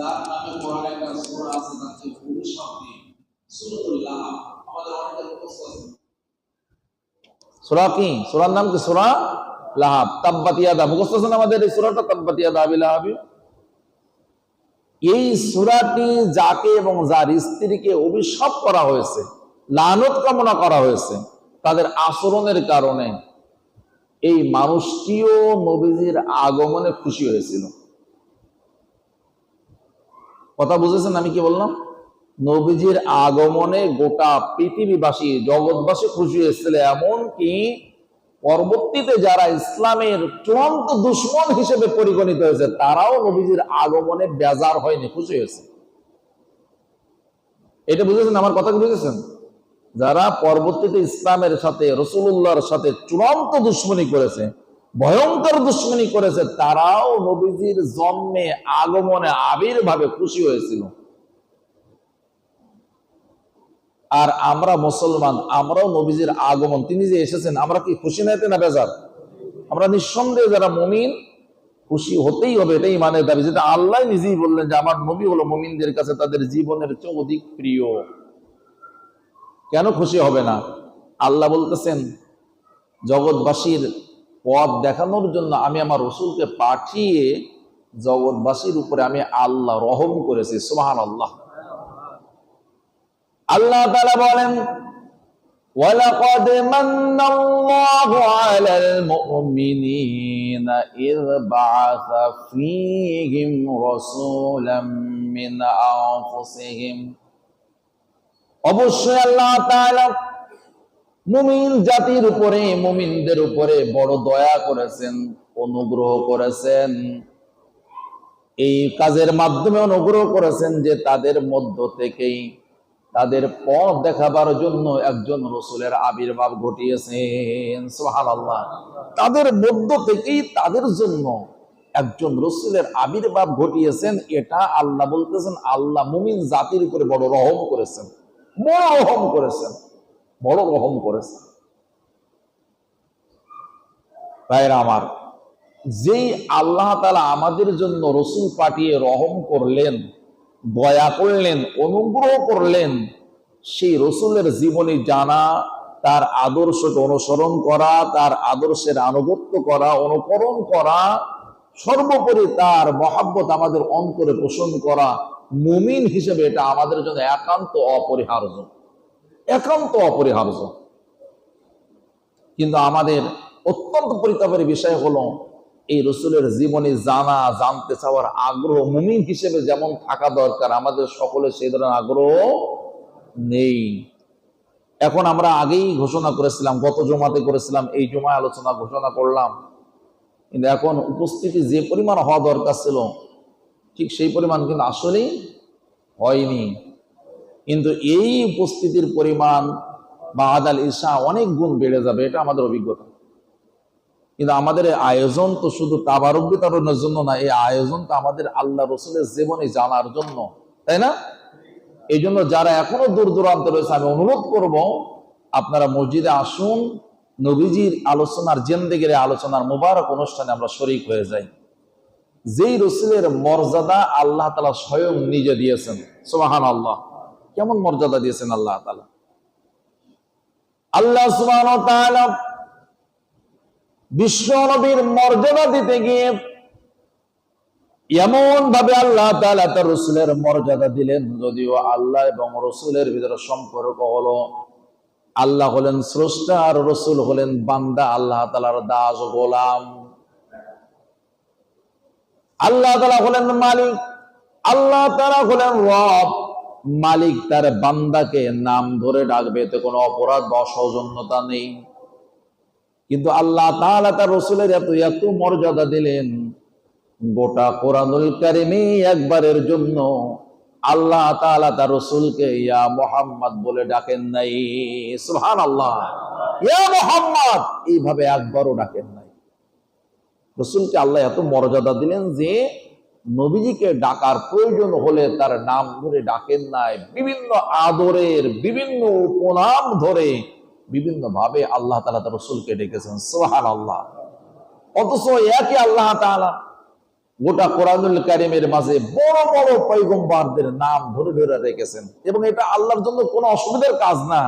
যার নামে একটা সূরা আছে তাতে অভিশাপ নেই সূরাতুল লাহাব আমাদের অনেকের মুখস্থ আছে। সুরা কি? সুরার নাম কি? সুরা লাহাব। তাব্বাতিয়াদা মুখস্থ আমাদের এই সুরাটা? তাব্বাতিয়াদা আবি লাহাবি। এই সুরাটি যাকে এবং যার স্ত্রীকে অভিশাপ করা হয়েছে, লানত কামনা করা হয়েছে, তাদের আচরণের কারণে এই মানুষটিও নবীজির আগমনে খুশি হয়েছিল। কথা বুঝেছেন আমি কি বললাম? নবীজির আগমনে গোটা পৃথিবীবাসী, জগৎবাসী খুশি হয়েছিল। এমনকি পরবর্তীতে যারা ইসলামের চূড়ান্ত দুশ্মন হিসেবে পরিগণিত হয়েছে, তারাও নবীজির আগমনে বেজার হয়নি, খুশি হয়েছে। এটা বুঝেছেন? আমার কথা বুঝেছেন? যারা পরবর্তীতে ইসলামের সাথে রসুল্লাহর সাথে চূড়ান্ত দুশ্মনী করেছে ভয়ঙ্কর দুশ্মনী করেছে, তারাও নবীজির জন্মে আগমনে আবির্ভাবে খুশি হয়েছিল। আর আমরা মুসলমান, আমরাও নবীজির আগমন। তিনি যে এসেছেন, আমরা কি খুশি নাইতে না বেজার? আমরা নিঃসন্দেহে যারা মমিন, খুশি হতেই হবে, এটাই মানে দাবি। যেটা আল্লাহ নিজেই বললেন যে, আমার নবী হলো মমিনদের কাছে তাদের জীবনের চেয়ে অধিক প্রিয়। কেন খুশি হবে না? আল্লাহ বলতেছেন, জগৎবাসীর পথ দেখানোর জন্য আমি আমার রসুলকে পাঠিয়ে জগৎবাসীর উপরে আমি আল্লাহ রহম করেছি সুবাহান আল্লাহ আল্লাহ তাআলা বলেন ولقد من الله على المؤمنين إذ بعث فيهم رسولا من أنفسهم অবশ্যই আল্লাহ তাআলা মুমিন জাতির উপরে, মুমিনদের উপরে বড় দয়া করেছেন, অনুগ্রহ করেছেন। এই কাজের মাধ্যমে অনুগ্রহ করেছেন যে তাদের মধ্য থেকেই তাদের পথ দেখাবার জন্য একজন রসুলের আবির্ভাব ঘটিয়েছেন। সুবহানাল্লাহ। তাদের মধ্য থেকেই তাদের জন্য একজন রসুলের আবির্ভাব ঘটিয়েছেন, এটা আল্লাহ বলতেছেন, আল্লাহ মুমিন জাতির উপরে বড় রহম করেছেন বড় রহম করেছেন। বড় রহম করেছেন ভাইরা আমার, যেই আল্লাহ তালা আমাদের জন্য রসুল পাঠিয়ে রহম করলেন, দয়া করলেন, অনুগ্রহ করলেন, সেই রসুলের জীবনী জানা, তার আদর্শকে অনুসরণ করা, তার আদর্শের আনুগত্য করা, অনুকরণ করা, সর্বোপরি তার মহাব্বত আমাদের অন্তরে পোষণ করা, মুমিন হিসেবে এটা আমাদের জন্য একান্ত অপরিহার্য। একান্ত অপরিহার্য। কিন্তু আমাদের অত্যন্ত পরিতাপের বিষয় হলো, এই রসুলের জীবনী জানা, জানতে চাওয়ার আগ্রহ মুমিন হিসেবে যেমন থাকা দরকার, আমাদের সকলে সেই ধরনের আগ্রহ নেই। এখন আমরা আগেই ঘোষণা করেছিলাম, গত জমাতে করেছিলাম, এই জমায় আলোচনা ঘোষণা করলাম। কিন্তু এখন উপস্থিতি যে পরিমাণ হওয়া দরকার ছিল, ঠিক সেই পরিমাণ কিন্তু আসলেই হয়নি। কিন্তু এই উপস্থিতির পরিমাণ বা আদাল ঈশা অনেক গুণ বেড়ে যাবে, এটা আমাদের অভিজ্ঞতা। কিন্তু আমাদের আয়োজন তো শুধু তাবারক বিতরণের জন্য না, এই আয়োজন তো আমাদের আল্লাহ রসুলের জীবনে জানার জন্য, তাই না? এই জন্য যারা এখনও দূর দূরান্ত রয়েছে, আমি অনুরোধ করব, আপনারা মসজিদে আসুন, নবীজির আলোচনার জেন্দেগের আলোচনার মুবারক অনুষ্ঠানে আমরা শরিক হয়ে যাই। যেই রসুলের মর্যাদা আল্লাহ তালা স্বয়ং নিজে দিয়েছেন সুবাহান আল্লাহ কেমন মর্যাদা দিয়েছেন আল্লাহ তালা আল্লাহ বিশ্ব নবীর মর্যাদা দিতে গিয়ে এমন ভাবে আল্লাহ তার রসুলের মর্যাদা দিলেন, যদিও আল্লাহ এবং রসুলের ভিতরে সম্পর্ক হলো আল্লাহ হলেন স্রষ্টা আর রসুল হলেন বান্দা, আল্লাহ তালার দাস গোলাম। আল্লাহ তালা হলেন মালিক, আল্লাহ তারা হলেন রব। মালিক তার বান্দাকে নাম ধরে ডাকবে, এতে কোনো অপরাধ বা সৌজন্যতা নেই। কিন্তু আল্লাহ তাআলা তার রসুলের এত এত মর্যাদা দিলেন, গোটা কোরআনুল কারিমে একবারের জন্য আল্লাহ তাআলা তার রসুলকে ইয়া মোহাম্মদ বলে ডাকেন নাই। সুবহান আল্লাহ ইয়া মোহাম্মদ! এইভাবে একবারও ডাকেন নাই। রসুলকে আল্লাহ এত মর্যাদা দিলেন যে নবীজিকে ডাকার প্রয়োজন হলে তার নাম ধরে ডাকেন নাই। বিভিন্ন আদরের বিভিন্ন উপনাম ধরে বিভিন্ন ভাবে আল্লাহ তালা তার রসুলকে ডেকেছেন সোহান আল্লাহ অথচ একই আল্লাহ তাআলা গোটা কোরআনুল কারিমের মাঝে বড় বড় পৈগম্বারদের নাম ধরে ধরে রেখেছেন। এবং এটা আল্লাহর জন্য কোনো অসুবিধার কাজ না।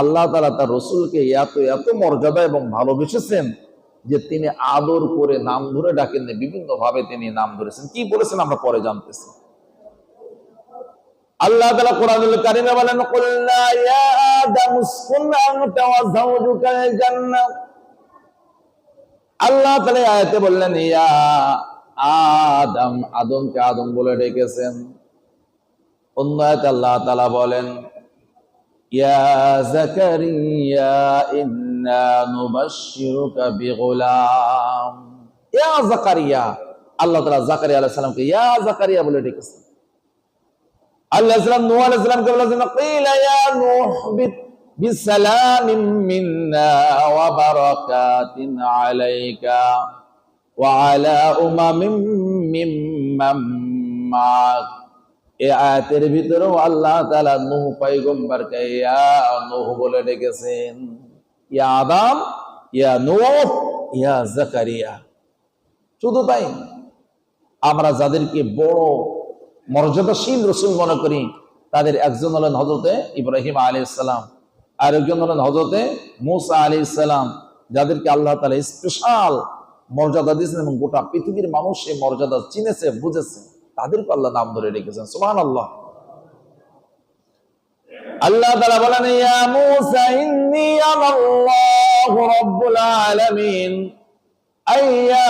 আল্লাহ তালা তার রসুলকে এত এত মর্যাদা এবং ভালোবেসেছেন যে তিনি আদর করে নাম ধরে ডাকেননি বিভিন্ন ভাবে তিনি নাম ধরেছেন। কি বলেছেন আমরা পরে জানতেছি। আল্লাহ তাআলা কোরআনুল কারিমে বলেন আল্লাহ তাআলা আয়াতে বললেন, ইয়া আদম, আদমকে আদম বলে ডেকেছেন। অন্য আয়াতে আল্লাহ তাআলা বলেন, ইয়া জাকারিয়া ইয়া জাকারিয়া আল্লাহ বলে ডেকেছেন। আল্লাহ সালামকে নূহ পয়গম্বরকে ইয়া নূহ বলে ডেকেছেন। ইয়া আদম, ইয়া নূহ, ইয়া জাকারিয়া। শুধু তাই, আমরা যাদেরকে বড় মর্যাদাশীল রসুল মনে করি, তাদের একজন হলেন হজরতে ইব্রাহিম আলী ইসলাম আর একজন হলেন হজরতে মুসা আলী ইসলাম যাদেরকে আল্লাহ তালা স্পেশাল মর্যাদা দিয়েছেন এবং গোটা পৃথিবীর মানুষ সেই মর্যাদা চিনেছে, বুঝেছে। তাদেরকে আল্লাহ নাম ধরে রেখেছেন সুবহান আল্লাহ আল্লাহ তাআলা বলেন, ইয়া রাব্বুল আলামিন। আইয়া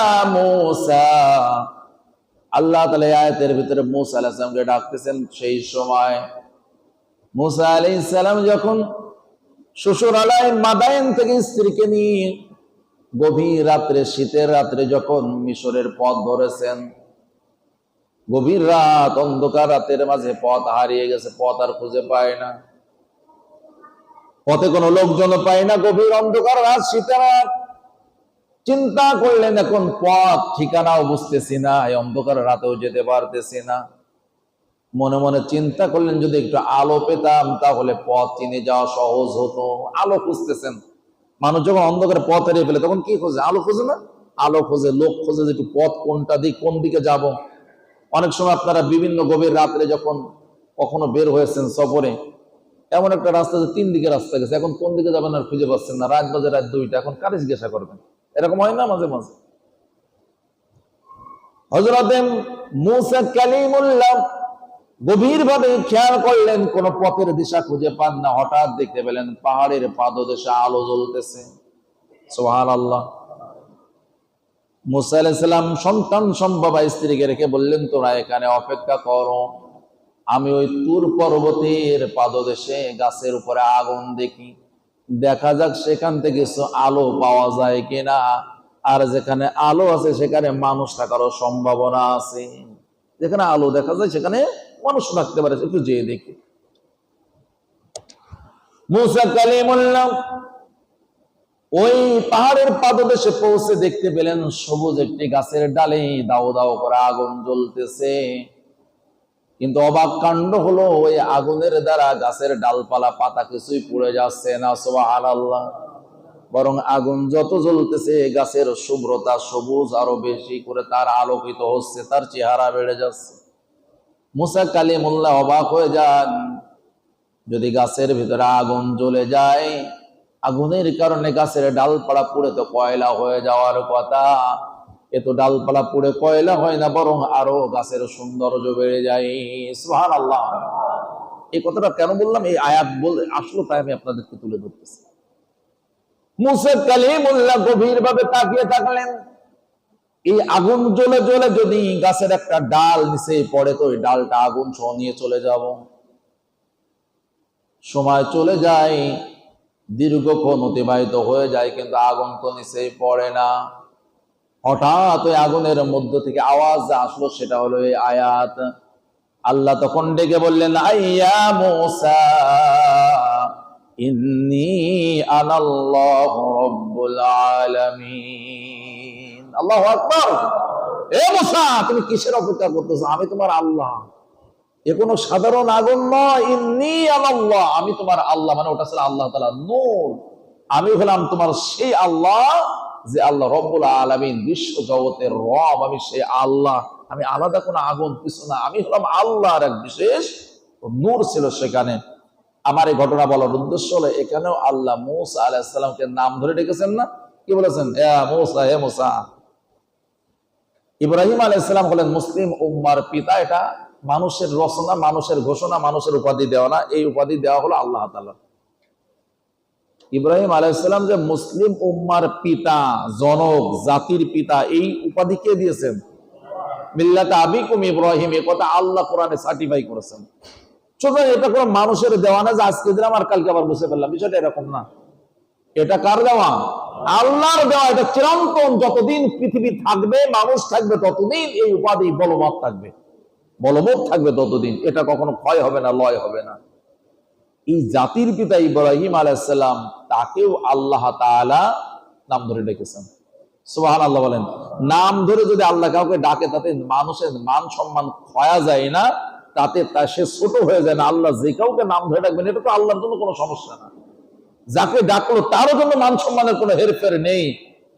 আল্লাহ তালা আয়াতের ভিতরে মুসা আলাহিসামকে ডাকতেছেন সেই সময়। মুসা আলি ইসালাম যখন মাদায়ন থেকে স্ত্রীকে নিয়ে গভীর রাত্রে, শীতের রাত্রে যখন মিশরের পথ ধরেছেন, গভীর রাত, অন্ধকার রাতের মাঝে পথ হারিয়ে গেছে, পথ আর খুঁজে পায় না। পথে কোনো লোকজন পায় না, গভীর অন্ধকার রাত শীতের চিন্তা করলেন, এখন পথ, ঠিকানাও বুঝতেছি না, এই অন্ধকার রাতেও যেতে পারতেছি না। মনে মনে চিন্তা করলেন, যদি একটু আলো পেতাম, তাহলে পথ চিনে যাওয়া সহজ হতো। আলো খুঁজতেছেন। মানুষ যখন অন্ধকারে পথ হারিয়ে ফেলে, তখন কি খোঁজে? আলো খোঁজে না? আলো খোঁজে, লোক খোঁজে যে একটু পথ কোনটা দিক, কোন দিকে যাব। অনেক সময় আপনারা বিভিন্ন গভীর রাত্রে যখন কখনো বের হয়েছেন সফরে এমন একটা রাস্তা যে তিন দিকে রাস্তা গেছে, এখন কোন দিকে যাবেন আর খুঁজে পাচ্ছেন না? রাত বাজে রাত দুইটা, এখন কারে জিজ্ঞাসা করবেন। এরকম হয় না মাঝে মাঝে? মুসা গভীর ভাবে খেয়াল করলেন, কোন পথের দিশা খুঁজে পান না। হঠাৎ দেখতে পেলেন পাহাড়ের পাদদেশে আলো জ্বলতেছে। সোহান আল্লাহ মুসা আলাইসাল্লাম সন্তান সম্ভব স্ত্রীকে রেখে বললেন তোরা এখানে অপেক্ষা করো। আমি ওই তুর পর্বতের পাদদেশে গাছের উপরে আগুন দেখি। দেখা যাক সেখান থেকে কিছু আলো পাওয়া যায় কিনা। আর যেখানে আলো আছে, সেখানে মানুষ থাকারও সম্ভাবনা আছে। যেখানে আলো দেখা যায়, সেখানে মানুষ থাকতে পারে, একটু যেয়ে দেখি। ওই পাহাড়ের পাদদেশে পৌঁছে দেখতে পেলেন সবুজ একটি গাছের ডালে দাও দাও করে আগুন জ্বলতেছে। কিন্তু অবাক কাণ্ড হলো, ওই আগুনের দ্বারা গাছের ডালপালা, পাতা কিছুই পুড়ে যাচ্ছে না সোহান আল্লাহ বরং আগুন যত জ্বলতেছে, গাছের শুভ্রতা সবুজ আরও বেশি করে তার আলোকিত হচ্ছে, তার চেহারা বেড়ে যাচ্ছে। মুসা মোল্লা অবাক হয়ে যান, যদি গাছের ভিতরে আগুন জ্বলে যায়, আগুনের কারণে গাছের ডালপালা পুড়ে তো কয়লা হয়ে যাওয়ার কথা। এ তো ডালপালা পুড়ে কয়লা হয় না, বরং আরও গাছের সৌন্দর্য বেড়ে যায়। আল্লাহ এই কথাটা কেন বললাম? এই আয়াত বলে আসলো, তাই আমি আপনাদেরকে তুলে ধরতেছি। মুসে কালিমুল্লাহ গভীর ভাবে তাকিয়ে থাকলেন। এই আগুন জ্বলে জ্বলে যদি গাছের একটা ডাল নিচে পড়ে, তো ওই ডালটা আগুন সহ নিয়ে চলে যাব। সময় চলে যায়, দীর্ঘক্ষণ অতিবাহিত হয়ে যায়, কিন্তু আগুন তো নিচেই পড়ে না। হঠাৎ ওই আগুনের মধ্য থেকে আওয়াজ যা আসলো, সেটা হলো এই আয়াত। আল্লাহ তখন ডেকে বললেন আইয়া মোসা, ইন্নি আনাল্লাহ রব্বুল আলামিন। আল্লাহু আকবার। এ মুসা, তুমি কিসের অপেক্ষা করতেছো? আমি তোমার আল্লাহ। এ কোনো সাধারণ আগুন নয়। ইন্নি আল্লাহ আমি তোমার আল্লাহ। মানে ওটা ছিল আল্লাহ তাআলা নূর। আমি হলাম তোমার সেই আল্লাহ যে আল্লাহ রব্বুল আলমিন বিশ্ব জগতের রব, আমি সে আল্লাহ। আমি আলাদা কোনো আগুন, কিছু না। আমি হলাম আল্লাহর এক বিশেষ নূর ছিল সেখানে। আমার এই ঘটনা বলার উদ্দেশ্য হলো, এখানেও আল্লাহ মুসা আলাহিসাল্লামকে নাম ধরে ডেকেছেন না? কি বলেছেন? হে মুসা। ইব্রাহিম আলাইসালাম হলেন মুসলিম উম্মার পিতা। এটা মানুষের রচনা, মানুষের ঘোষণা, মানুষের উপাধি দেওয়া না। এই উপাধি দেওয়া হলো আল্লাহ তালা ইব্রাহিম আলাইসালাম যে মুসলিম উম্মার পিতা, জনক, জাতির পিতা, এই উপাধি কে দিয়েছেন? মিল্লাতে আবিকুম ইব্রাহিম, এ কথা আল্লাহ কোরআনে সার্টিফাই করেছেন। সুতরাং এটা কোনো মানুষের দেওয়া না যে আজকে দিলাম আর কালকে আবার বুঝে ফেললাম। বিষয়টা এরকম না। এটা কার দেওয়া? আল্লাহর দেওয়া। এটা চিরন্তন, যতদিন পৃথিবী থাকবে, মানুষ থাকবে, ততদিন এই উপাধি, বলবৎ থাকবে। বলবৎ থাকবে ততদিন। এটা কখনো ক্ষয় হবে না, লয় হবে না। এই জাতির পিতা ইব্রাহিম আলাইসাল্লাম তাকেও আল্লাহ তাআলা নাম ধরে ডেকেছেন। সুবাহান আল্লাহ বলেন, নাম ধরে যদি আল্লাহ কাউকে ডাকে, তাতে মানুষের মান সম্মান ক্ষয়া যায় না, তাতে তা সে ছোট হয়ে যায় না। আল্লাহ যে কাউকে নাম ধরে ডাকবেন, এটা তো আল্লাহর জন্য কোনো সমস্যা না। যাকে ডাকলো, তারও জন্য মান সম্মানের কোনো হেরফের নেই।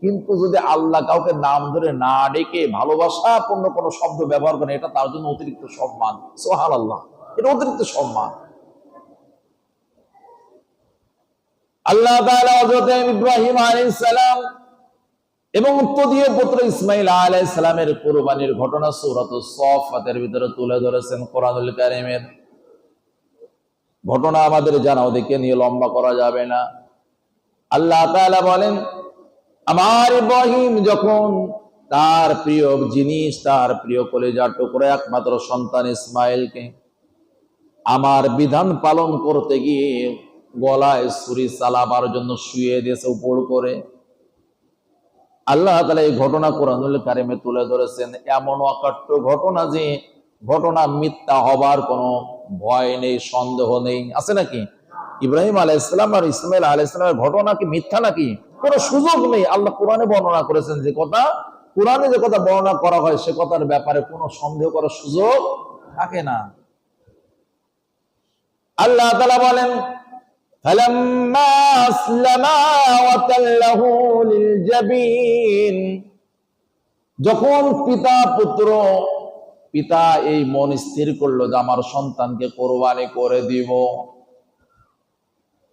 কিন্তু যদি আল্লাহ কাউকে নাম ধরে না ডেকে ভালোবাসা ভালোবাসাপূর্ণ কোনো শব্দ ব্যবহার করে, এটা তার জন্য অতিরিক্ত সম্মান। সোহান আল্লাহ এটা অতিরিক্ত সম্মান। আল্লাহ ইব্রাহিম আলাইহিস সালাম এবং উত্তরীয় পুত্র ইসমাইল আলাইহিস কোরবানির ঘটনা সূরাত সফাতের ভিতরে তুলে ধরেছেন কোরআনুল কারীমের। ঘটনা আমাদের জানা ওদিকে নিয়ে লম্বা করা যাবে না। আল্লাহ তাআলা বলেন, আমার ইব্রাহিম যখন তার প্রিয় জিনিস, তার প্রিয় কলেজার টুকরো, একমাত্র সন্তান ইসমাইলকে আমার বিধান পালন করতে গিয়ে গলায় ছুরি চালাবার জন্য শুয়ে দিয়েছে, উপর করে। আল্লাহ তালা এই ঘটনা কোরআনুল কারিমে তুলে ধরেছেন, এমন অকাট্য ঘটনা যে ঘটনা মিথ্যা হবার কোনো ভয় নেই, সন্দেহ নেই। আছে নাকি? ইব্রাহিম আলাইসালাম আর ইসমাইল আলাইসালামের ঘটনা কি মিথ্যা নাকি? কোনো সুযোগ নেই। আল্লাহ কোরআনে বর্ণনা করেছেন যে কথা, কোরআনে যে কথা বর্ণনা করা হয়, সে কথার ব্যাপারে কোনো সন্দেহ করার সুযোগ থাকে না। আল্লাহ তালা বলেন فلما أسلما وتله للجبين যখন পিতা পুত্র পিতা এই মন স্থির করলো যে আমার সন্তানকে কোরবানি করে দিব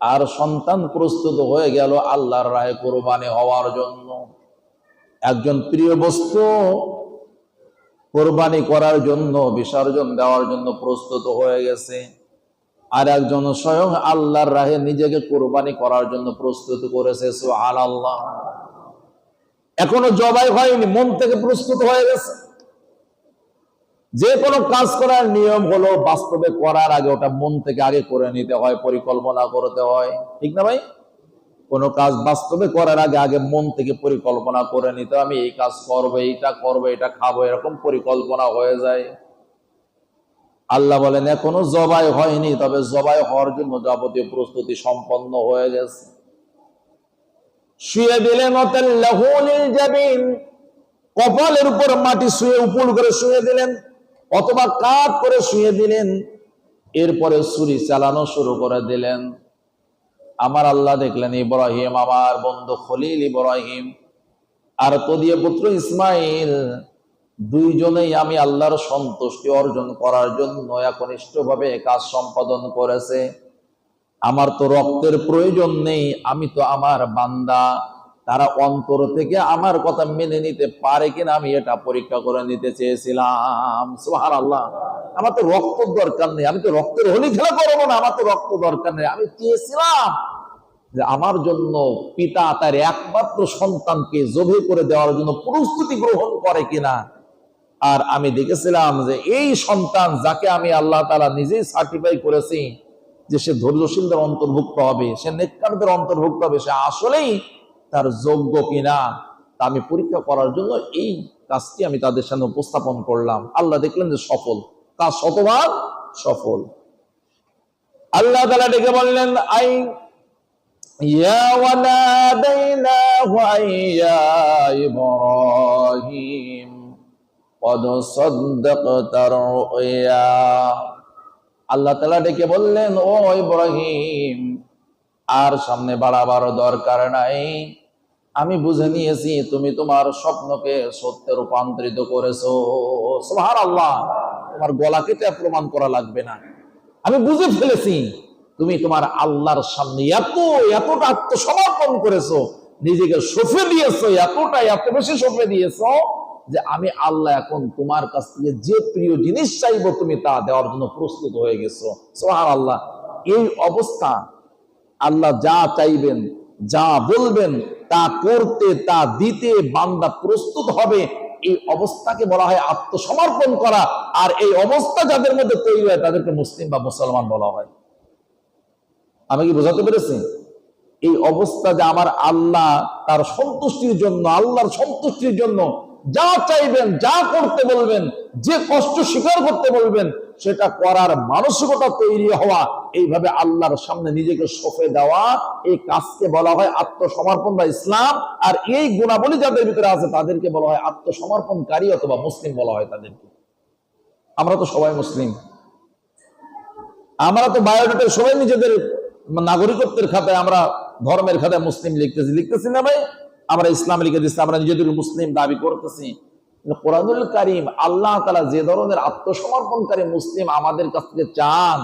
আর সন্তান প্রস্তুত হয়ে গেল আল্লাহর রায়ে কোরবানি হওয়ার জন্য একজন প্রিয় বস্তু কোরবানি করার জন্য বিসর্জন দেওয়ার জন্য প্রস্তুত হয়ে গেছে আর একজন স্বয়ং আল্লাহর রাহে নিজেকে কোরবানি করার জন্য প্রস্তুত করেছে সুবহান আল্লাহ এখনও জবাই হয়নি, মন থেকে প্রস্তুত হয়ে গেছে। যে কোনো কাজ করার নিয়ম হলো বাস্তবে করার আগে ওটা মন থেকে আগে করে নিতে হয়, পরিকল্পনা করতে হয়। ঠিক না ভাই? কোনো কাজ বাস্তবে করার আগে আগে মন থেকে পরিকল্পনা করে নিতে আমি এই কাজ করব, এইটা করব, এটা খাব, এরকম পরিকল্পনা হয়ে যায়। আল্লাহ বলেন, এখনও জবাই হয়নি, তবে জবাই হওয়ার জন্য যাবতীয় প্রস্তুতি সম্পন্ন হয়ে গেছে। শুয়ে দিলেন যাবেন কপালের উপর মাটি শুয়ে উপর করে শুয়ে দিলেন, অথবা কাত করে শুয়ে দিলেন, এরপরে ছুরি চালানো শুরু করে দিলেন। আমার আল্লাহ দেখলেন, ইব্রাহিম আমার বন্ধু খলিল ইব্রাহিম, আর তদীয় পুত্র ইসমাইল দুইজনেই আমি আল্লাহর সন্তুষ্টি অর্জন করার জন্য একনিষ্ঠ ভাবে কাজ সম্পাদন করেছে। আমার তো রক্তের প্রয়োজন নেই, আমি তো আমার বান্দা। তারা অন্তর থেকে আমার কথা মেনে নিতে পারে কিনা আমি এটা পরীক্ষা করে নিতে চেয়েছিলাম। সুহার আল্লাহ আমার তো রক্ত দরকার নেই, আমি তো রক্তের হোলি খেলা করব না, আমার তো রক্ত দরকার নেই। আমি চেয়েছিলাম যে আমার জন্য পিতা তার একমাত্র সন্তানকে জবে করে দেওয়ার জন্য প্রস্তুতি গ্রহণ করে কিনা। আর আমি দেখেছিলাম যে এই সন্তান যাকে আমি আল্লাহ তালা নিজেই সার্টিফাই করেছি যে সে ধৈর্যশীলদের অন্তর্ভুক্ত হবে, সে নেককারদের অন্তর্ভুক্ত হবে, সে আসলেই তার যোগ্য কিনা তা আমি পরীক্ষা করার জন্য এই কাজটি আমি তাদের সামনে উপস্থাপন করলাম। আল্লাহ দেখলেন যে সফল। কাজ শতভাগ? সফল। আল্লাহ তালা ডেকে বললেন, আই ইয়া ইব্রাহিম। قد صدقت الرؤيا আল্লাহ তালা ডেকে বললেন ও ইব্রাহিম আর সামনে বাড়াবার দরকার নাই আমি বুঝে নিয়েছি তুমি তোমার স্বপ্নকে সত্যে রূপান্তরিত করেছো সোহার আল্লাহ তোমার গলা কেটে প্রমাণ করা লাগবে না আমি বুঝে ফেলেছি তুমি তোমার আল্লাহর সামনে এত এতটা আত্মসমর্পণ করেছো নিজেকে সফে দিয়েছো এতটা এত বেশি সফে দিয়েছো যে আমি আল্লাহ এখন তোমার কাছ থেকে যে প্রিয় জিনিস চাইব তুমি তা দেওয়ার জন্য প্রস্তুত হয়ে গেছো। সোহার আল্লাহ এই অবস্থা আল্লাহ যা চাইবেন, যা বলবেন, তা করতে, তা দিতে বান্দা প্রস্তুত হবে। এই অবস্থাকে বলা হয় আত্মসমর্পণ করা। আর এই অবস্থা যাদের মধ্যে তৈরি হয়, তাদেরকে মুসলিম বা মুসলমান বলা হয়। আমি কি বোঝাতে পেরেছি? এই অবস্থা যে আমার আল্লাহ তার সন্তুষ্টির জন্য, আল্লাহর সন্তুষ্টির জন্য যা চাইবেন, যা করতে বলবেন, যে কষ্ট স্বীকার করতে বলবেন, সেটা করার মানসিকতা তৈরি হওয়া, এইভাবে আল্লাহর সামনে নিজেকে সফে দেওয়া, এই কাজকে বলা হয় আত্মসমর্পণ বা ইসলাম, আর এই গুণাবলী যাদের ভিতরে আছে তাদেরকে বলা হয় আত্মসমর্পণকারী অথবা মুসলিম বলা হয় তাদেরকে। আমরা তো সবাই মুসলিম। আমরা তো বায়োডাটায় সবাই নিজেদের নাগরিকত্বের খাতায়, আমরা ধর্মের খাতায় মুসলিম লিখতেছি। লিখতেছি না ভাই? আমরা ইসলাম লিখে দিচ্ছি আমরা নিজেদের মুসলিম দাবি করতেছি। কোরআনুল কারিম আল্লাহ তালা যে ধরনের আত্মসমর্পণকারী মুসলিম আমাদের কাছ থেকে চান,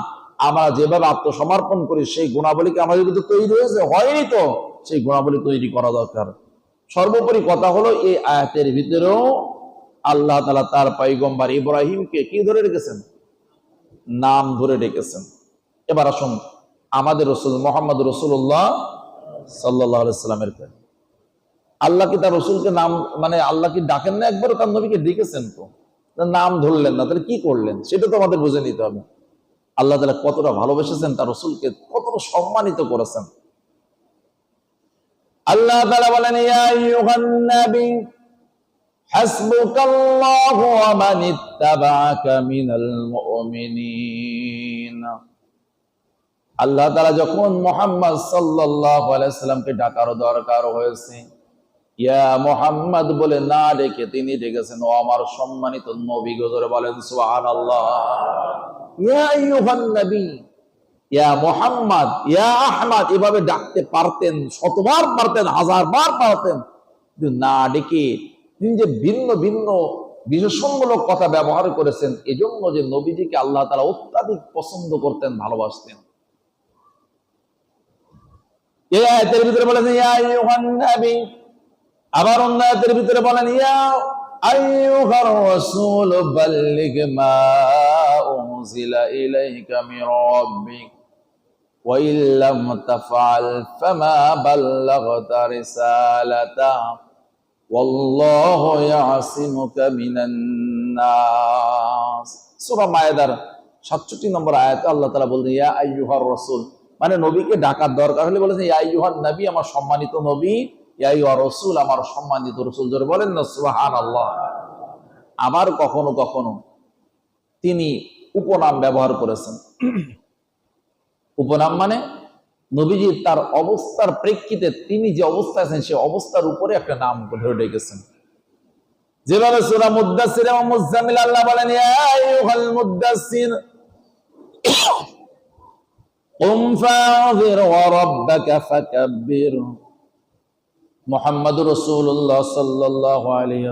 আমরা যেভাবে আত্মসমর্পণ করি, সেই গুণাবলীকে আমাদের ভিতরে তৈরি হয়েছে? হয়নি তো। সেই গুণাবলী তৈরি করা দরকার। সর্বোপরি কথা হলো, এই আয়াতের ভিতরেও আল্লাহ তালা তার পাইগম্বার ইব্রাহিমকে কি ধরে রেখেছেন? নাম ধরে রেখেছেন। এবার আসুন, আমাদের রসুল, মোহাম্মদ রসুল্লাহ সাল্লাহ সাল্লামের কাছে। আল্লাহ কি তার রসুলকে নাম মানে আল্লাহ কি ডাকেন না একবার তার নবীকে ডেকেছেন তো তার নাম ধরলেন না তাহলে কি করলেন সেটা তো আমাদের বুঝে নিতে হবে আল্লাহ তালা কতটা ভালোবেসেছেন তার রসুলকে কতটা সম্মানিত করেছেন আল্লাহ তালা বলেন ইয়া আইয়ুহান নবী حسبك الله ومن اتبعك من المؤمنين আল্লাহ তারা যখন মোহাম্মদ সাল্লাহ আলাইসাল্লামকে ডাকার দরকার হয়েছে ইয়া মোহাম্মদ বলে না ডেকে তিনি ডেকেছেন। ও আমার সম্মানিত নবী গজরে বলেন সুহান আল্লাহ এভাবে ডাকতে পারতেন, শতবার পারতেন পারতেন। না ডেকে তিনি যে ভিন্ন ভিন্ন বিশেষণমূলক কথা ব্যবহার করেছেন, এজন্য যে নবীজিকে আল্লাহ তারা অত্যাধিক পছন্দ করতেন, ভালোবাসতেন। এই ভিতরে বলেন ইয়া আইয়ুহান আবার অন্য আয়াতের ভিতরে বলেন ইয়া আইয়ুহার রাসূল বাল্লিগ মা উনজিলা ইলাইকা মির রাব্বিক وإن لم تفعل فما بلغت رسالته والله يعصمك من الناس সূরা মায়েদার 67 নম্বর আয়াতে আল্লাহ তাআলা বলছেন ইয়া আইয়ুহার রাসূল মানে নবীকে ডাকার দরকার হলে বলেছেন ইয়া আইয়ুহান নবী আমার সম্মানিত নবী ইয়া আইয়ুহার রাসূল আমার সম্মানিত রাসূল জোরে বলেন না সুবহানাল্লাহ আবার কখনো কখনো তিনি উপনাম ব্যবহার করেছেন উপনাম মানে নবীজি তার অবস্থার প্রেক্ষিতে তিনি যে অবস্থায় আছেন সে অবস্থার উপরে একটা নাম ধরে ডেকেছেন যেভাবে সুরা মুদাসির এবং মুজামিল আল্লাহ বলেন ইয়া আইয়ুহাল মুদাসসির قم فانذر وربك فكبر মুহাম্মদুর রসুল্লাহ আলাইহি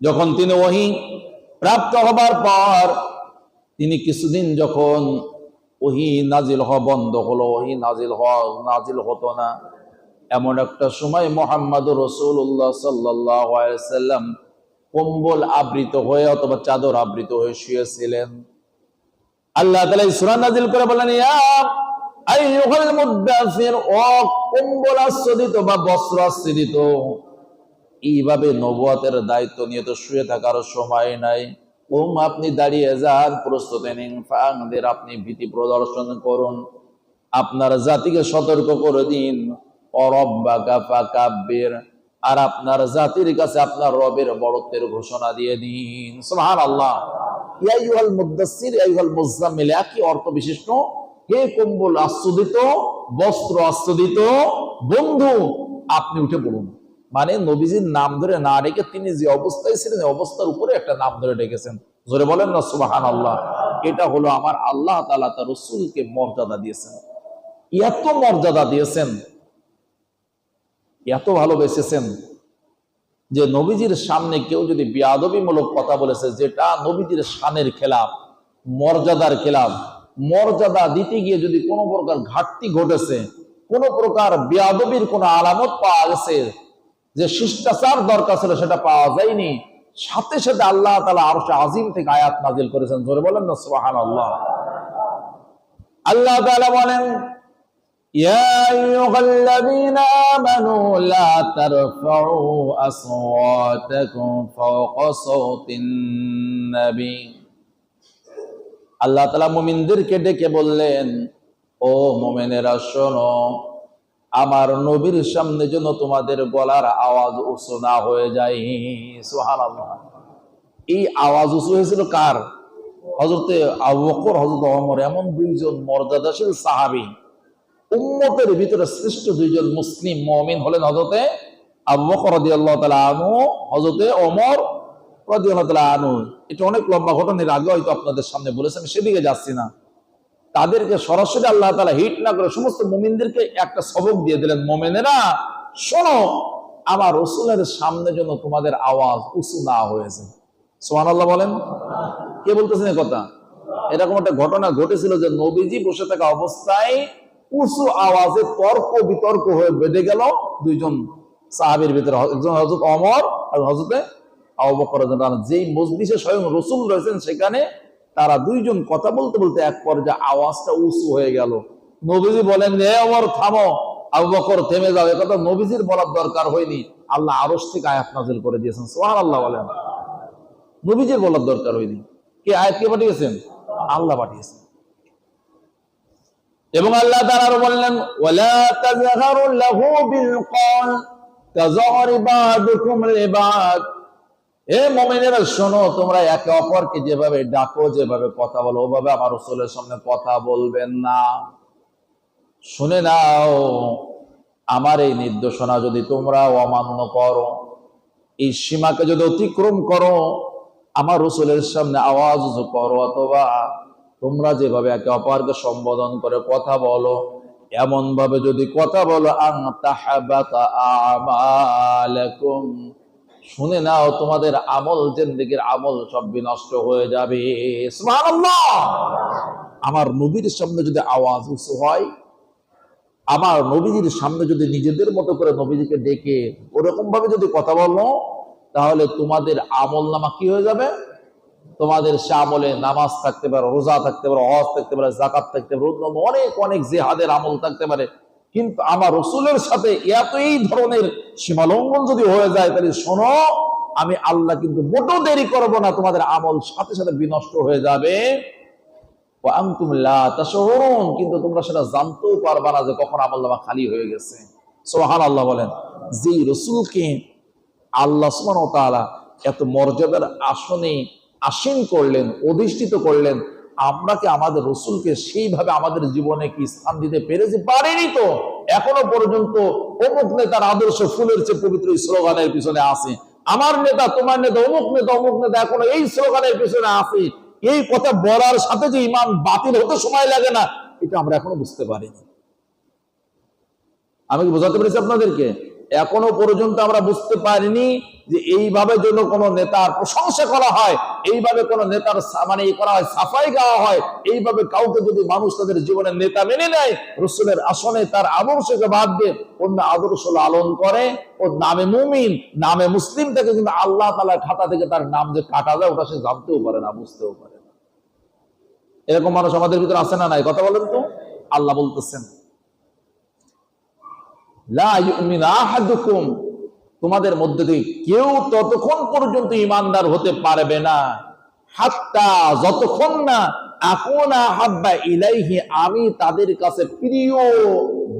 যখন তিনি ওহী প্রাপ্ত হবার পর, তিনি কিছুদিন যখন ওহি নাজিল হওয়া বন্ধ হলো, ওহি নাজিল হওয়া নাজিল হতো না, এমন একটা সময় মোহাম্মদ রসুল্লাহ সাল্লাম কম্বল আবৃত হয়ে অথবা চাদর আবৃত হয়ে শুয়েছিলেন। আল্লাহ তালা সুরা নাজিল করে বলেন আপনি দাঁড়িয়ে যান, প্রস্তুতি নিন আপনি ভীতি প্রদর্শন করুন। আপনার জাতিকে সতর্ক করে দিন। অরব্বাকাব্যের আর আপনার জাতির কাছে আপনার রবের বড়ত্বের ঘোষণা দিয়ে দিন। সুবহান আল্লাহ ইয়াইহাল মুজাম্মিল একই অর্থ বিশিষ্ট। হে কম্বল আস্বাদিত বস্ত্র আস্বাদিত বন্ধু, আপনি উঠে পড়ুন মানে নবীজির নাম ধরে না রেখে তিনি যে অবস্থায় ছিলেন অবস্থার উপরে একটা নাম ধরে ডেকেছেন। জোরে বলেন না সুবাহান আল্লাহ এটা হলো আমার আল্লাহ তালা তার রসুলকে মর্যাদা দিয়েছেন। এত মর্যাদা দিয়েছেন, এত ভালোবেসেছেন যে নবীজির সামনে কেউ যদি বিয়াদবিমূলক কথা বলেছে, যেটা নবীজির শানের খেলাফ, মর্যাদার খেলাফ মর্যাদা দিতে গিয়ে যদি কোনো প্রকার ঘাটতি ঘটেছে কোনো প্রকার বিয়াদবির কোনো আলামত পাওয়া গেছে যে শিষ্টাচার দরকার ছিল সেটা পাওয়া যায়নি সাথে সাথে আল্লাহ তালা আরো আজিম থেকে আয়াত নাজিল করেছেন জোরে বলেন না সুবাহান আল্লাহ আল্লাহ তাআলা বলেন يا أيها الذين آمنوا لا ترفعوا أصواتكم فوق صوت النبي আল্লাহ তালা মুমিনদেরকে ডেকে বললেন, ও মোমেনেরা, শোনো, আমার নবীর সামনে যেন তোমাদের গলার আওয়াজ উঁচু না হয়ে যায়। সোহান এই আওয়াজ উঁচু হয়েছিল কার? হজরতে আবু বকর হজরত অমর এমন দুইজন মর্যাদাশীল সাহাবী। উম্মতের ভিতরে শ্রেষ্ঠ দুইজন মুসলিম মমিন হলেন হজরতে আবু বকর রাদিয়াল্লাহু তাআলা আনহু হজরতে আনহু এটা অনেক লম্বা ঘটনা, এর আগে হয়তো আপনাদের সামনে বলেছি, আমি সেদিকে যাচ্ছি না। তাদেরকে সরাসরি আল্লাহ তাআলা হিট না করে সমস্ত মুমিনদেরকে একটা সবক দিয়ে দিলেন, মোমেনেরা, শোনো, আমার রসুলের সামনে যেন তোমাদের আওয়াজ উঁচু না হয়েছে সুবহানাল্লাহ বলেন। কে বলতেছেন কথা? এরকম একটা ঘটনা ঘটেছিল যে নবীজি বসে থাকা অবস্থায় উঁচু আওয়াজে তর্ক বিতর্ক হয়ে বেঁধে গেল দুইজন সাহাবির ভিতরে একজন হজরত অমর আর হজরতে যেই মজলিসে স্বয়ং রসুল রয়েছেন সেখানে তারা দুইজন কথা বলতে বলতে এক পর্যায়ে আওয়াজটা উঁচু হয়ে গেল। নবীজি বলেন হে অমর, থামো। আবু বকর থেমে যাও। কথা নবীজির বলার দরকার হয়নি। আল্লাহ আরশ থেকে আয়াত নাজিল করে দিয়েছেন। সুবহানাল্লাহ বলেন। নবীজির বলার দরকার হয়নি। কে আয়াত কে পাঠিয়েছেন? আল্লাহ পাঠিয়েছেন। এবং আল্লাহ আরও বললেন, ওয়ালা তাজহারু বিল কল তাজহারি বাদুকুম লিবাদ। হে মুমিনেরা শোনো, তোমরা একে অপরকে যেভাবে ডাকো, যেভাবে কথা বলো, ওভাবে আমার রাসূলের সামনে কথা বলবেন না। শুনে নাও, আমার এই নির্দেশনা যদি তোমরা অমান্য করো, এই সীমাকে যদি অতিক্রম করো, আমার রসুলের সামনে আওয়াজ করো, অথবা তোমরা যেভাবে একে অপরকে সম্বোধন করে কথা বলো এমন ভাবে যদি কথা বলো আং তাহাবাতা আমালাকুম শুনে নাও, তোমাদের আমল জিন্দেগির আমল সব বিনষ্ট হয়ে যাবে। আমার নবীর সামনে যদি আওয়াজ উঁচু হয়, আমার নবীজির সামনে যদি নিজেদের মতো করে নবীজিকে ডেকে ওরকম ভাবে যদি কথা বলো, তাহলে তোমাদের আমল নামা কি হয়ে যাবে? তোমাদের সে আমলে নামাজ থাকতে পারে, রোজা থাকতে পারে, হজ থাকতে পারে জাকাত থাকতে পারে অনেক অনেক জেহাদের আমল থাকতে পারে। কিন্তু আমার রসুলের সাথে এত এই ধরনের সীমালঙ্ঘন যদি হয়ে যায়, তাহলে শোনো, আমি আল্লাহ কিন্তু মোটেও দেরি করব না, তোমাদের আমল সাথে সাথে বিনষ্ট হয়ে যাবে। তোমরা সেটা জানতেও পারবা না যে কখন খালি হয়ে গেছে। বলেন আল্লাহ ওয়া তাআলা এত মর্যাদার আসনে আসীন করলেন, অধিষ্ঠিত করলেন আমরা কি আমাদের রসুলকে সেইভাবে আমাদের জীবনে কি স্থান দিতে পেরেছি? পারিনি তো। এখনও পর্যন্ত অমুক নেতার আদর্শ ফুলের চেয়ে পবিত্র স্লোগানের পিছনে আছে আমার নেতা, তোমার নেতা, অমুক নেতা অমুক নেতা এখনও এই স্লোগানের পিছনে আছে এই কথা বলার সাথে যে ইমান বাতিল হতে সময় লাগে না, এটা আমরা এখনও বুঝতে পারিনি। আমি কি বোঝাতে পেরেছি আপনাদেরকে? এখনও পর্যন্ত আমরা বুঝতে পারিনি যে এইভাবে যেন কোন নেতার প্রশংসা করা হয়, এইভাবে কোন নেতার মানে ই করা হয়, সাফাই গাওয়া হয়, এইভাবে কাউকে যদি মানুষ তাদের জীবনের নেতা মেনে নেয়, রসুলের আসনে তার আদর্শকে বাদ দিয়ে অন্য আদর্শ লালন করে, ও নামে মুমিন, নামে মুসলিম থেকে কিন্তু আল্লাহ তালা খাতা থেকে তার নাম যে কাটা যায়, ওটা সে জানতেও পারে না, বুঝতেও পারে এরকম মানুষ আমাদের ভিতরে আসে না নাই? কথা বলেন তো। আল্লাহ বলতেছেন। তোমাদের মধ্যে থেকে কেউ ততক্ষণ পর্যন্ত ইমানদার হতে পারবে না। হাত্তা যতক্ষণ না আকোনা হাব্বা ইলাইহি, আমি তাদের কাছে প্রিয়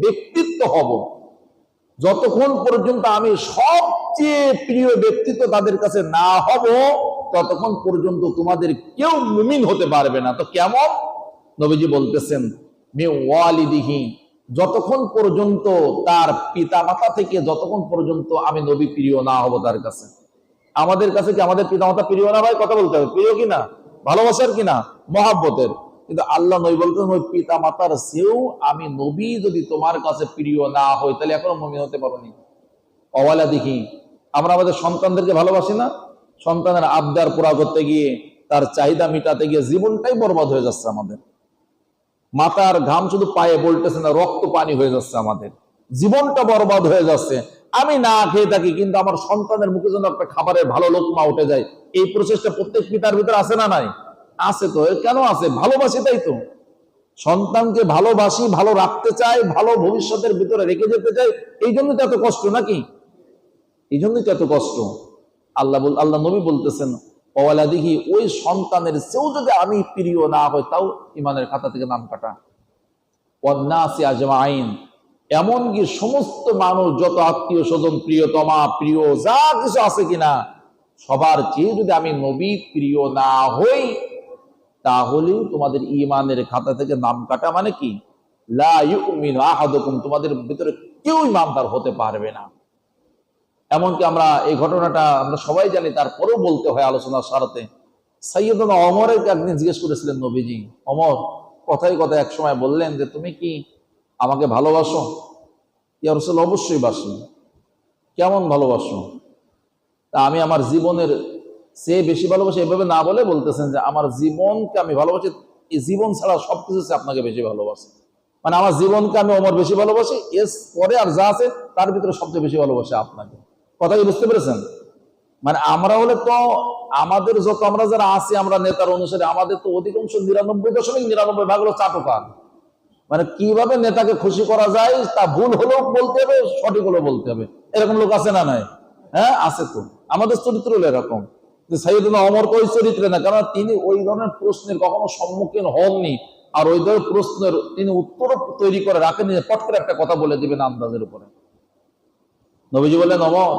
ব্যক্তিত্ব হব। যতক্ষণ পর্যন্ত আমি সবচেয়ে প্রিয় ব্যক্তিত্ব তাদের কাছে না হব, ততক্ষণ পর্যন্ত তোমাদের কেউ মুমিন হতে পারবে না। তো কেমন? নবীজি বলতেছেন মে ওয়ালিদিহি যতক্ষণ পর্যন্ত তার পিতা মাতা থেকে যতক্ষণ পর্যন্ত আমি নবী প্রিয় না হব তার কাছে। আমাদের কাছে কি আমাদের পিতা মাতা প্রিয় না ভাই? কথা বলতে হবে। প্রিয় কিনা? ভালোবাসার কিনা? মহাব্বতের। কিন্তু আল্লাহ নবী বলতেন, ওই পিতা মাতার চেয়েও আমি নবী যদি তোমার কাছে প্রিয় না হই, তাহলে এখনও মমিন হতে পারোনি। অওয়ালা দেখি, আমরা আমাদের সন্তানদেরকে ভালোবাসি না? সন্তানের আবদার পুরা করতে গিয়ে, তার চাহিদা মিটাতে গিয়ে জীবনটাই বরবাদ হয়ে যাচ্ছে আমাদের। মাথার ঘাম শুধু পায়ে বলতেছে না, রক্ত পানি হয়ে যাচ্ছে আমাদের। জীবনটা বরবাদ হয়ে যাচ্ছে। আমি না খেয়ে থাকি, কিন্তু আমার সন্তানের মুখে যেন একটা খাবারের ভালো লোকমা উঠে যায়। এই প্রচেষ্টা প্রত্যেক পিতার ভিতরে আছে না নাই? আছে তো। কেন আছে? ভালোবাসি তাই তো। সন্তানকে ভালোবাসি, ভালো রাখতে চাই, ভালো ভবিষ্যতের ভিতরে রেখে যেতে চাই, এই জন্য তো এত কষ্ট নাকি? এই জন্যই তো এত কষ্ট। আল্লাহ আল্লাহ নবী বলতেছেন অওয়ালা দেখি ওই সন্তানের চেয়েও যদি আমি প্রিয় না হয়, তাও ইমানের খাতা থেকে নাম কাটা। অন্যাসি আজমাইন, এমনকি সমস্ত মানুষ, যত আত্মীয় স্বজন, প্রিয়তমা, প্রিয়, যা কিছু আছে কিনা, সবার চেয়ে যদি আমি নবী প্রিয় না হই, তাহলে তোমাদের ইমানের খাতা থেকে নাম কাটা মানে কি? লা তোমাদের ভিতরে কেউ ইমানদার হতে পারবে না। এমনকি আমরা এই ঘটনাটা আমরা সবাই জানি, তারপরেও বলতে হয় আলোচনার সারাতে সৈয়দনা অমরের একদিন জিজ্ঞেস করেছিলেন নবীজি অমর কথাই কথা এক সময় বললেন যে, তুমি কি আমাকে ভালোবাসো? ইয়া রসুল, অবশ্যই বাসি। কেমন ভালোবাসো? তা আমি আমার জীবনের সে বেশি ভালোবাসি, এভাবে না বলে বলতেছেন যে, আমার জীবনকে আমি ভালোবাসি, এই জীবন ছাড়া সবকিছু সে আপনাকে বেশি ভালোবাসে। মানে আমার জীবনকে আমি অমর বেশি ভালোবাসি, এর পরে আর যা আছে তার ভিতরে সবচেয়ে বেশি ভালোবাসে আপনাকে। কথা বুঝতে পেরেছেন? মানে আমরা হলে তো আমাদের যত আমরা যারা আছি, আমরা নেতার অনুসারে আমাদের তো অধিকাংশ নিরানব্বই দশমিক নিরানব্বই ভাগ হলো চাটকার। মানে কীভাবে নেতাকে খুশি করা যায়, তা ভুল হলেও বলতে হবে, সঠিক হলেও বলতে হবে। এরকম লোক আছে না নাই? হ্যাঁ আছে তো। আমাদের চরিত্র হলো এরকম। অমর কই চরিত্রে না? কারণ তিনি ওই ধরনের প্রশ্নের কখনো সম্মুখীন হননি। আর ওই ধরনের প্রশ্নের তিনি উত্তর তৈরি করে রাখেনি পট করে একটা কথা বলে দিবেন আন্দাজের উপরে। নবীজি বললেন, অমর,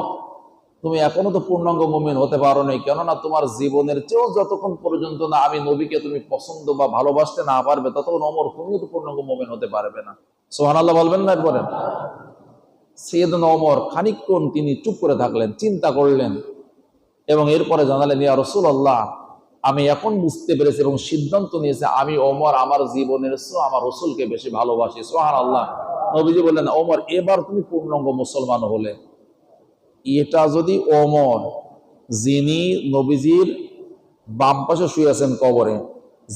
তুমি এখনও তো পূর্ণাঙ্গ মুমিন হতে পারো নি কেননা তোমার জীবনের চেয়েও যতক্ষণ পর্যন্ত না আমি নবীকে তুমি পছন্দ বা ভালোবাসতে না পারবে, ততক্ষণ অমর, তুমিও তো পূর্ণাঙ্গ মুমিন হতে পারবে না। সোহান আল্লাহ বলবেন না এরপরে সৈয়দনা অমর খানিকক্ষণ তিনি চুপ করে থাকলেন, চিন্তা করলেন এবং এরপরে জানালেন, ইয়া রসুল আল্লাহ আমি এখন বুঝতে পেরেছি এবং সিদ্ধান্ত নিয়েছে, আমি ওমর আমার জীবনের আমার রসুলকে বেশি ভালোবাসি। সোহান আল্লাহ নবীজি বললেন, ওমর, এবার তুমি পূর্ণাঙ্গ মুসলমান হলে। এটা যদি ওমর, যিনি নবীজির বাম পাশে শুয়ে আছেন কবরে,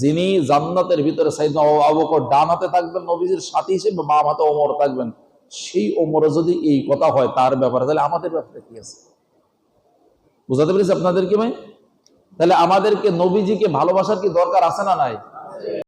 যিনি জান্নাতের ভিতরে সাইদ আবকর ডান হাতে থাকবেন, নবীজির সাথী হিসেবে বাম হাতে ওমর থাকবেন, সেই ওমরে যদি এই কথা হয় তার ব্যাপারে, তাহলে আমাদের ব্যাপারে কি আছে? বুঝাতে পেরেছি আপনাদের কি ভাই? তাহলে আমাদেরকে নবীজিকে ভালোবাসার কি দরকার আছে না নাই?